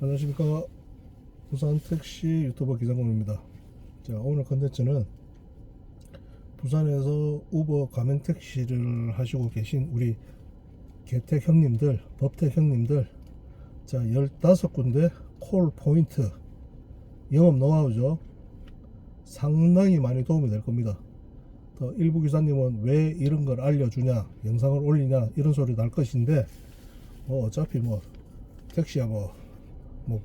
안녕하십니까. 부산 택시 유튜버 기장공입니다. 자 오늘 컨텐츠는 부산에서 우버 가맹 택시를 하시고 계신 우리 개택 형님들 법택 형님들 자 15군데 콜 포인트 영업 노하우죠. 상당히 많이 도움이 될 겁니다. 더 일부 기사님은 왜 이런 걸 알려주냐 영상을 올리냐 이런 소리 날 것인데 뭐 어차피 뭐 택시야 뭐, 뭐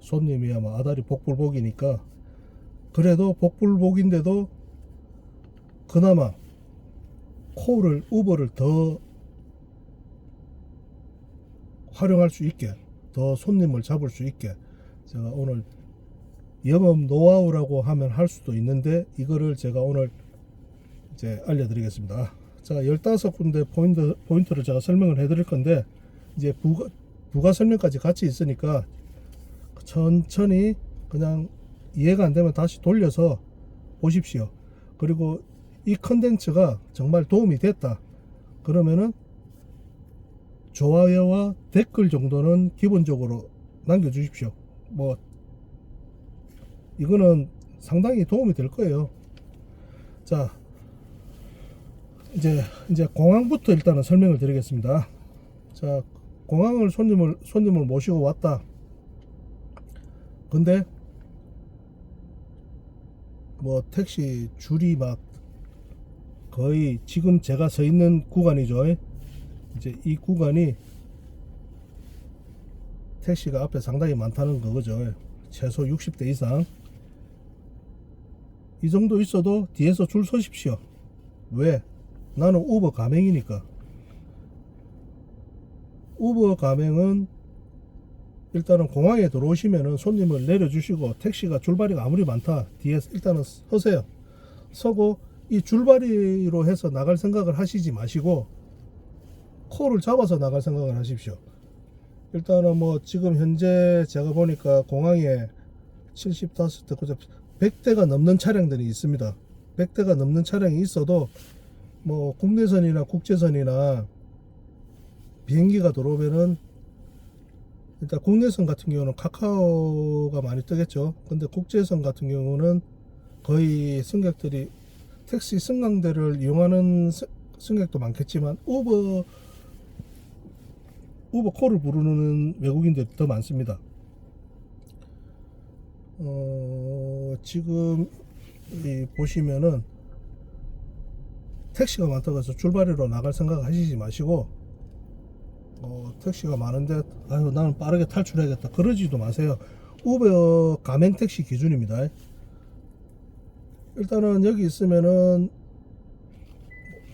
손님이야 뭐 아다리 복불복이니까 그래도 복불복인데도 그나마 콜을 우버를 더 활용할 수 있게 더 손님을 잡을 수 있게 제가 오늘 영업 노하우라고 하면 할 수도 있는데 이거를 제가 오늘 이제 알려드리겠습니다. 자, 15군데 포인트, 포인트를 제가 설명을 해드릴 건데, 이제 부가, 부가 설명까지 같이 있으니까 천천히 그냥 이해가 안 되면 다시 돌려서 보십시오. 그리고 이 컨텐츠가 정말 도움이 됐다. 그러면은 좋아요와 댓글 정도는 기본적으로 남겨주십시오. 뭐, 이거는 상당히 도움이 될 거예요. 자, 이제 이제 공항부터 일단은 설명을 드리겠습니다. 자, 공항을 손님을 손님을 모시고 왔다. 근데 뭐 택시 줄이 막 거의 지금 제가 서 있는 구간이죠. 이제 이 구간이 택시가 앞에 상당히 많다는 거죠. 최소 60대 이상. 이 정도 있어도 뒤에서 줄 서십시오. 왜? 나는 우버 가맹이니까. 우버 가맹은 일단은 공항에 들어오시면은 손님을 내려주시고 택시가 줄바리가 아무리 많다 뒤에 일단은 서세요. 서고 이 줄바리로 해서 나갈 생각을 하시지 마시고 코를 잡아서 나갈 생각을 하십시오. 일단은 뭐 지금 현재 제가 보니까 공항에 75대, 100대가 넘는 차량들이 있습니다. 100대가 넘는 차량이 있어도 뭐 국내선이나 국제선이나 비행기가 들어오면은 일단 국내선 같은 경우는 카카오가 많이 뜨겠죠. 근데 국제선 같은 경우는 거의 승객들이 택시 승강대를 이용하는 스- 승객도 많겠지만 우버 우버 콜을 부르는 외국인들이 더 많습니다. 어, 지금 이 보시면은 택시가 많다고 해서 줄바리로 나갈 생각 하시지 마시고 어, 택시가 많은데 아유 나는 빠르게 탈출해야겠다. 그러지도 마세요. 우버 가맹 택시 기준입니다. 일단은 여기 있으면은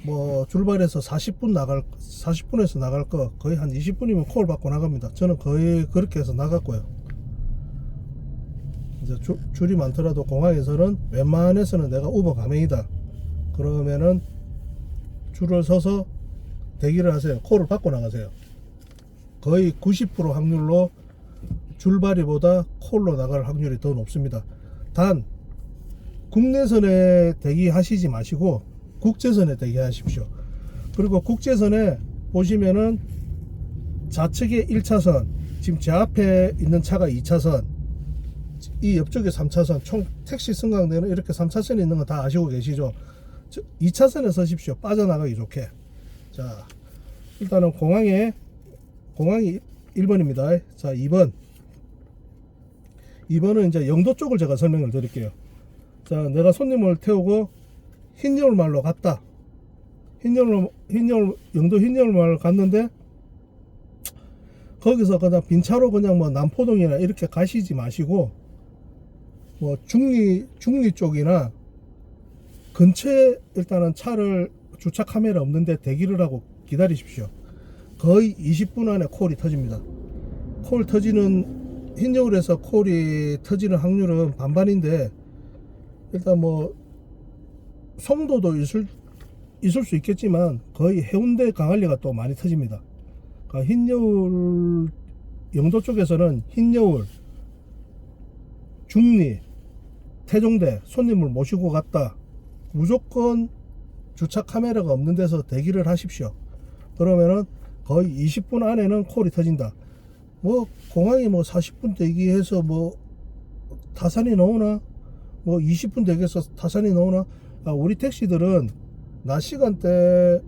뭐 줄발에서 40분 나갈 40분에서 나갈 거 거의 한 20분이면 콜 받고 나갑니다. 저는 거의 그렇게 해서 나갔고요. 이제 줄, 줄이 많더라도 공항에서는 웬만해서는 내가 우버 가맹이다. 그러면은 줄을 서서 대기를 하세요. 콜을 받고 나가세요. 거의 90% 확률로 줄바리보다 콜로 나갈 확률이 더 높습니다. 단 국내선에 대기하시지 마시고 국제선에 대기하십시오. 그리고 국제선에 보시면은 좌측에 1차선, 지금 제 앞에 있는 차가 2차선, 이 옆쪽에 3차선, 총 택시 승강대는 이렇게 3차선에 있는 거 다 아시고 계시죠? 2차선에 서십시오. 빠져나가기 좋게. 자, 일단은 공항에, 공항이 1번입니다. 자, 2번. 2번은 이제 영도 쪽을 제가 설명을 드릴게요. 자, 내가 손님을 태우고 흰여울말로 갔다. 흰여울, 흰여울, 영도 흰여울말 갔는데, 거기서 그냥 빈차로 그냥 뭐 남포동이나 이렇게 가시지 마시고, 뭐 중리, 중리 쪽이나 근처에 일단은 차를 주차 카메라 없는데 대기를 하고 기다리십시오. 거의 20분 안에 콜이 터집니다. 콜 터지는 흰여울 에서 콜이 터지는 확률은 반반인데 일단 뭐 송도도 있을 있을 수 있겠지만 거의 해운대 강할리가 또 많이 터집니다. 그러니까 흰여울 영도 쪽에서는 흰여울 중리 태종대 손님을 모시고 갔다 무조건 주차 카메라가 없는 데서 대기를 하십시오. 그러면은 거의 20분 안에는 콜이 터진다. 뭐 공항에 뭐 40분 대기해서 뭐 타산이 나오나? 뭐 20분 대기해서 타산이 나오나? 아, 우리 택시들은 낮 시간대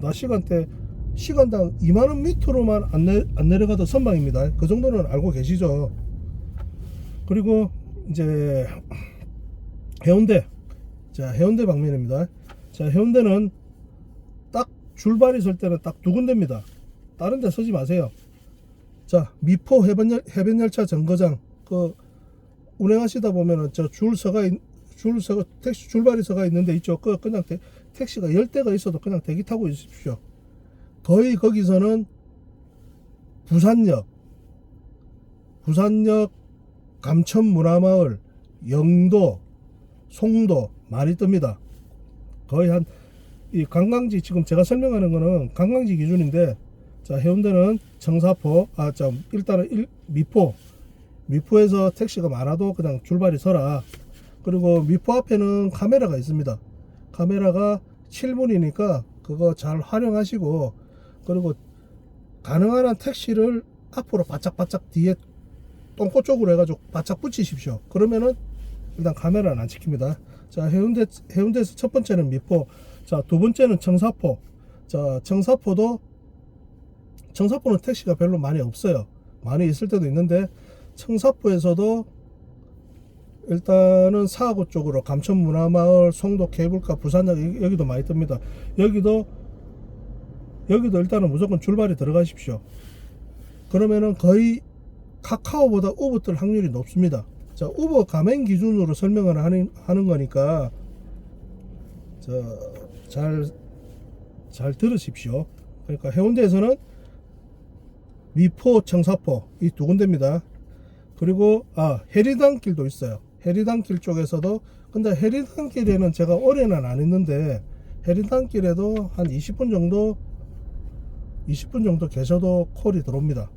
낮 시간대 시간당 2만원 밑으로만 안, 내, 안 내려가도 선방입니다. 그 정도는 알고 계시죠? 그리고 이제 해운대. 자 해운대 방면입니다. 자 해운대는 딱 줄발이 설 때는 딱 두 군데입니다. 다른 데 서지 마세요. 자 미포 해변열, 해변열차 정거장. 그 운행하시다 보면은 저 줄 서가 있- 줄 서가 택시 줄발이 서가 있는데 있죠 그 그냥 대- 택시가 열 대가 있어도 그냥 대기 타고 있으십시오. 거의 거기서는 부산역 부산역 감천문화마을 영도 송도 많이 뜹니다. 거의 한 이 관광지 지금 제가 설명하는 거는 관광지 기준인데 자 해운대는 청사포 아자 일단은 일, 미포. 미포에서 택시가 많아도 그냥 줄발이 서라. 그리고 미포 앞에는 카메라가 있습니다. 카메라가 7문이니까 그거 잘 활용하시고 그리고 가능한 한 택시를 앞으로 바짝바짝 뒤에 똥꼬 쪽으로 해가지고 바짝 붙이십시오. 그러면은 일단 카메라는 안 찍힙니다. 자 해운대 해운대에서 첫 번째는 미포 자 두 번째는 청사포. 자 청사포도 청사포는 택시가 별로 많이 없어요. 많이 있을 때도 있는데 청사포에서도 일단은 사하구 쪽으로 감천문화마을 송도 케이블카 부산역 여기- 여기도 많이 뜹니다. 여기도 여기도 일단은 무조건 줄발이 들어가십시오. 그러면은 거의 카카오보다 우버 뜰 확률이 높습니다. 자 우버 가맹 기준으로 설명을 하는, 하는 거니까 저 잘잘 잘 들으십시오. 그러니까 해운대에서는 미포 청사포 이 두 군데입니다. 그리고 아 해리단길도 있어요. 해리단길 쪽에서도 근데 해리단길에는 제가 올해는 안 했는데 해리단길에도 한 20분 정도 20분 정도 계셔도 콜이 들어옵니다.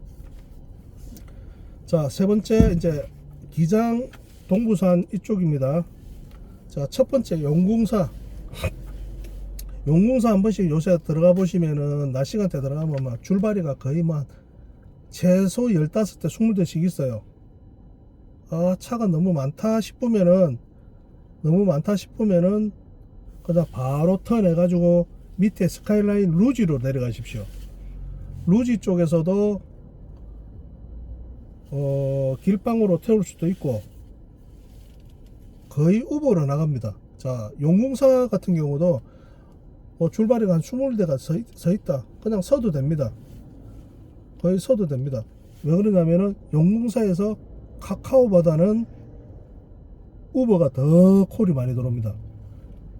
자 세 번째 이제 기장 동부산 이쪽입니다. 자 첫 번째 용궁사 용궁사 한 번씩 요새 들어가 보시면은 낮 시간 대 들어가면 막 줄바리가 거의 막 최소 15대 20대씩 있어요. 아 차가 너무 많다 싶으면은 너무 많다 싶으면은 그냥 바로 턴 해 가지고 밑에 스카이라인 루지로 내려가십시오. 루지 쪽에서도 어, 길방으로 태울 수도 있고 거의 우버로 나갑니다. 자 용궁사 같은 경우도 뭐 줄바리가 한 20대가 서, 있- 서 있다. 그냥 서도 됩니다. 거의 서도 됩니다. 왜 그러냐면은 용궁사에서 카카오보다는 우버가 더 콜이 많이 들어옵니다.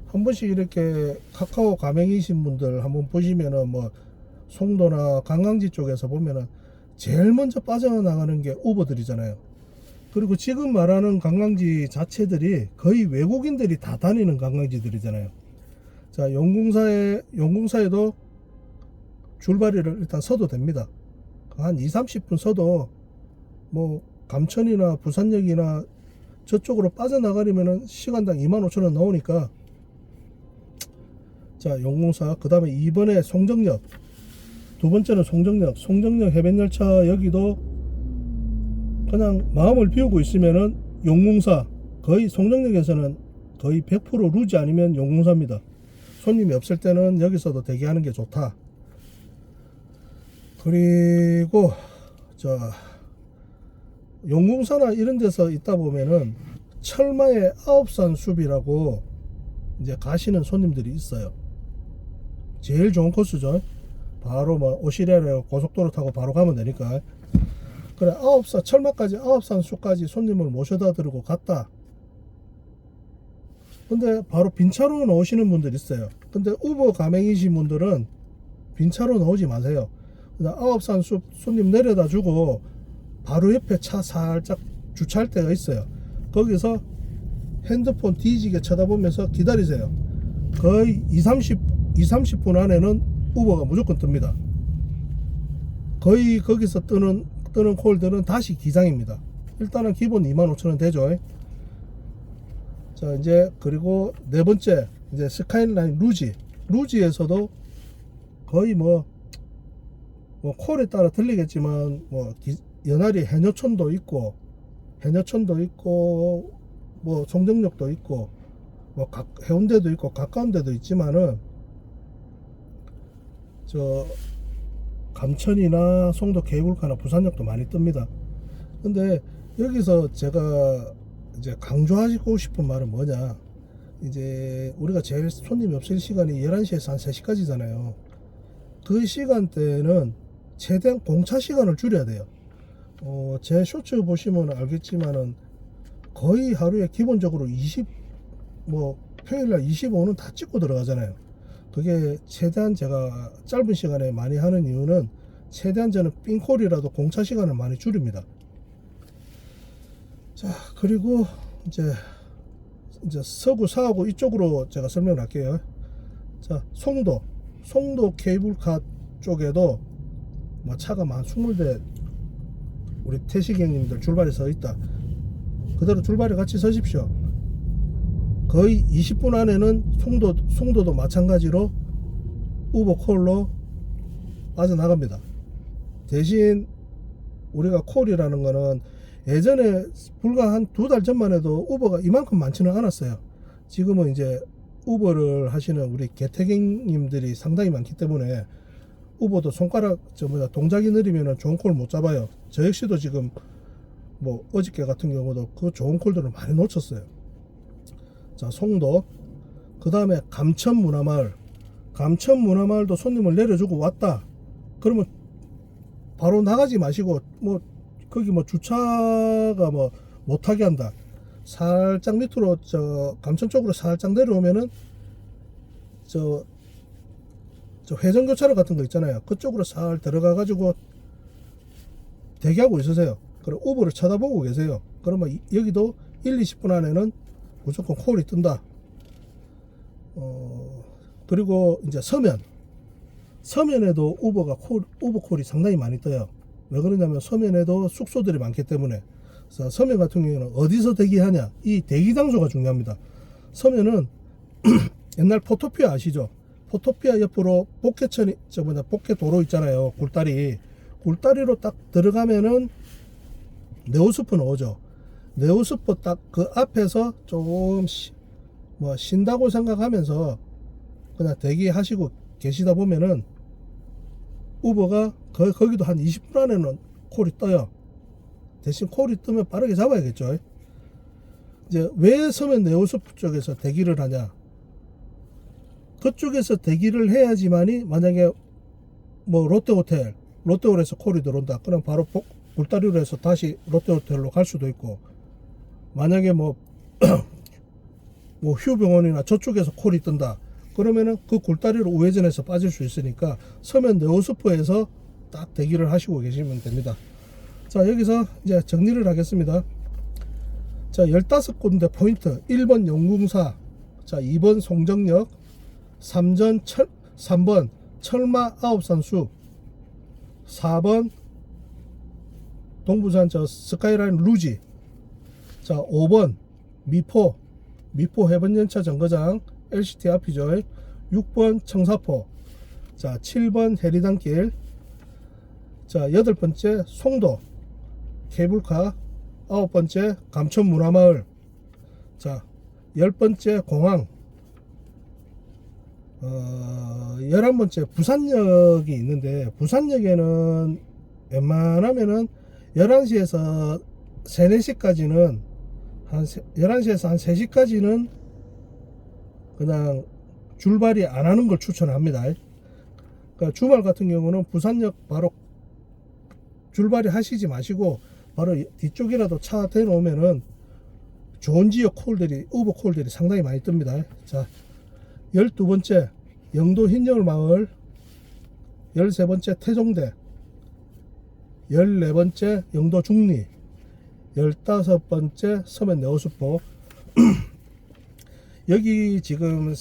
한 번씩 이렇게 카카오 가맹이신 분들 한번 보시면은 뭐 송도나 관광지 쪽에서 보면은 제일 먼저 빠져나가는 게 우버들이잖아요. 그리고 지금 말하는 관광지 자체들이 거의 외국인들이 다 다니는 관광지들이잖아요 자 용궁사에 용궁사에도 줄바리를 일단 서도 됩니다. 한 2, 30분 서도 뭐 감천이나 부산역이나 저쪽으로 빠져나가려면은 시간당 25,000원 나오니까 자 용궁사 그 다음에 2번에 송정역 두 번째는 송정역 송정역 해변열차 여기도 그냥 마음을 비우고 있으면은 용궁사 거의 송정역에서는 거의 100% 루지 아니면 용궁사입니다 손님이 없을 때는 여기서도 대기하는 게 좋다 그리고 저 용궁사나 이런 데서 있다 보면은 철마의 아홉산 숲이라고 이제 가시는 손님들이 있어요. 제일 좋은 코스죠. 바로 뭐 오시레로 고속도로 타고 바로 가면 되니까. 그래 아홉산 철마까지 아홉산 숲까지 손님을 모셔다 드리고 갔다. 근데 바로 빈차로 나오시는 분들 있어요. 근데 우버 가맹이신 분들은 빈차로 나오지 마세요. 아홉산 숲 손님 내려다 주고 바로 옆에 차 살짝 주차할 때가 있어요. 거기서 핸드폰 뒤지게 쳐다보면서 기다리세요. 거의 2, 30, 2, 30분 안에는 우버가 무조건 뜹니다. 거의 거기서 뜨는, 뜨는 콜들은 다시 기장입니다. 일단은 기본 25,000원 되죠. 자, 이제, 그리고 네 번째, 이제 스카이라인 루지. 루지에서도 거의 뭐, 뭐 콜에 따라 틀리겠지만 뭐 기- 연하리 해녀촌도 있고 해녀촌도 있고 뭐 송정역도 있고 뭐 각, 해운대도 있고 가까운 데도 있지만은 저 감천이나 송도 케이블카나 부산역도 많이 뜹니다. 근데 여기서 제가 이제 강조하고 싶은 말은 뭐냐 이제 우리가 제일 손님이 없을 시간이 11시에서 한 3시까지잖아요. 그 시간대는 최대한 공차 시간을 줄여야 돼요. 어, 제 쇼츠 보시면 알겠지만은 거의 하루에 기본적으로 20, 뭐, 평일날 25는 다 찍고 들어가잖아요. 그게 최대한 제가 짧은 시간에 많이 하는 이유는 최대한 저는 삥콜이라도 공차 시간을 많이 줄입니다. 자, 그리고 이제, 이제 서구, 사하고 이쪽으로 제가 설명을 할게요. 자, 송도, 송도 케이블카 쪽에도 뭐 차가 만 20대 우리 태식 형님들 줄발이 서 있다. 그대로 줄발이 같이 서십시오. 거의 20분 안에는 송도, 송도도 마찬가지로 우버콜로 빠져나갑니다. 대신 우리가 콜이라는 거는 예전에 불과 한 두 달 전만 해도 우버가 이만큼 많지는 않았어요. 지금은 이제 우버를 하시는 우리 개태객님들이 상당히 많기 때문에 우버도 손가락 저 뭐야 동작이 느리면은 좋은 콜 못 잡아요. 저 역시도 지금 뭐 어저께 같은 경우도 그 좋은 콜들을 많이 놓쳤어요. 자 송도 그 다음에 감천 문화마을 감천 문화마을도 손님을 내려주고 왔다. 그러면 바로 나가지 마시고 뭐 거기 뭐 주차가 뭐 못하게 한다. 살짝 밑으로 저 감천 쪽으로 살짝 내려오면은 저, 저 회전교차로 같은 거 있잖아요. 그쪽으로 살 들어가 가지고 대기하고 있으세요. 그럼 우버를 쳐다보고 계세요. 그러면 이- 여기도 1, 20분 안에는 무조건 콜이 뜬다. 어, 그리고 이제 서면. 서면에도 우버가 콜, 우버 콜이 상당히 많이 떠요. 왜 그러냐면 서면에도 숙소들이 많기 때문에. 서면 같은 경우에는 어디서 대기하냐. 이 대기 장소가 중요합니다. 서면은 옛날 포토피아 아시죠? 포토피아 옆으로 복개천이, 저 뭐냐, 복개 도로 있잖아요. 굴다리. 굴다리로 딱 들어가면은 네오스프 나오죠. 네오스프 딱 그 앞에서 조금 쉬, 뭐 쉰다고 생각하면서 그냥 대기하시고 계시다 보면은 우버가 거, 거기도 한 20분 안에는 콜이 떠요. 대신 콜이 뜨면 빠르게 잡아야겠죠. 이제 왜 서면 네오스프 쪽에서 대기를 하냐? 그쪽에서 대기를 해야지만이 만약에 뭐 롯데호텔, 롯데홀에서 콜이 들어온다. 그럼 바로 복- 굴다리로 해서 다시 롯데호텔로 갈 수도 있고 만약에 뭐, 뭐 휴병원이나 저쪽에서 콜이 뜬다. 그러면은 그 굴다리로 우회전해서 빠질 수 있으니까 서면 네오스프에서 딱 대기를 하시고 계시면 됩니다. 자, 여기서 이제 정리를 하겠습니다. 자, 15군데 포인트. 1번 영궁사. 자, 2번 송정역. 3전 철, 3번 철마 아홉산수. 4번 동부산 저 스카이라인 루지. 자, 5번 미포. 미포 해변연차 정거장 LCT 앞이죠. 6번 청사포. 자, 7번 해리단길. 자, 여덟 번째 송도 케이블카. 아홉 번째 감천 문화마을. 자, 열 번째 공항. 어, 열한 번째 부산역이 있는데 부산역에는 웬만하면은 11시에서 3, 4시까지는 한 세- 11시에서 한 3시까지는 그냥 줄발이 안 하는 걸 추천합니다. 그러니까 주말 같은 경우는 부산역 바로 줄발이 하시지 마시고 바로 뒤쪽이라도 차 대놓으면은 좋은 지역 콜들이 우버 콜들이 상당히 많이 뜹니다. 자, 12번째 영도 흰여울 마을 13번째 태종대 14번째 영도 중리 15번째 서면 네오스포 여기 지금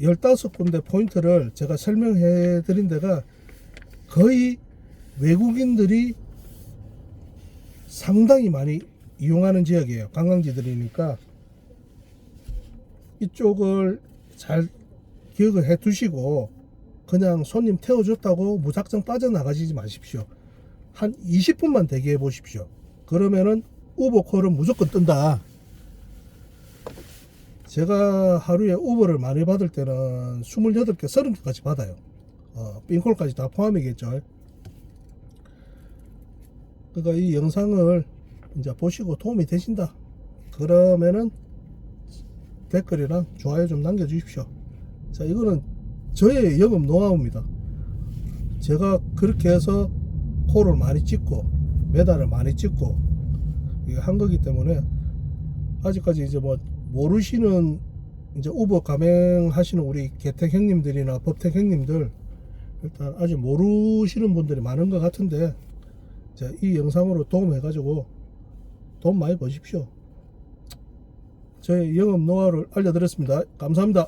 15군데 포인트를 제가 설명해 드린 데가 거의 외국인들이 상당히 많이 이용하는 지역이에요. 관광지들이니까 이쪽을 잘 기억을 해 두시고 그냥 손님 태워줬다고 무작정 빠져나가시지 마십시오. 한 20분만 대기해 보십시오. 그러면은 우버콜은 무조건 뜬다. 제가 하루에 우버를 많이 받을 때는 28개, 30개까지 받아요. 어, 빈콜까지 다 포함이겠죠. 그러니까 이 영상을 이제 보시고 도움이 되신다. 그러면은 댓글이랑 좋아요 좀 남겨주십시오. 자, 이거는 저의 영업 노하우입니다. 제가 그렇게 해서 콜을 많이 찍고 메달을 많이 찍고 이거 한 거기 때문에 아직까지 이제 뭐 모르시는 이제 우버 가맹하시는 우리 개택 형님들이나 법택 형님들 일단 아직 모르시는 분들이 많은 것 같은데 자, 이 영상으로 도움해 가지고 돈 많이 버십시오. 저의 영업 노하우를 알려드렸습니다. 감사합니다.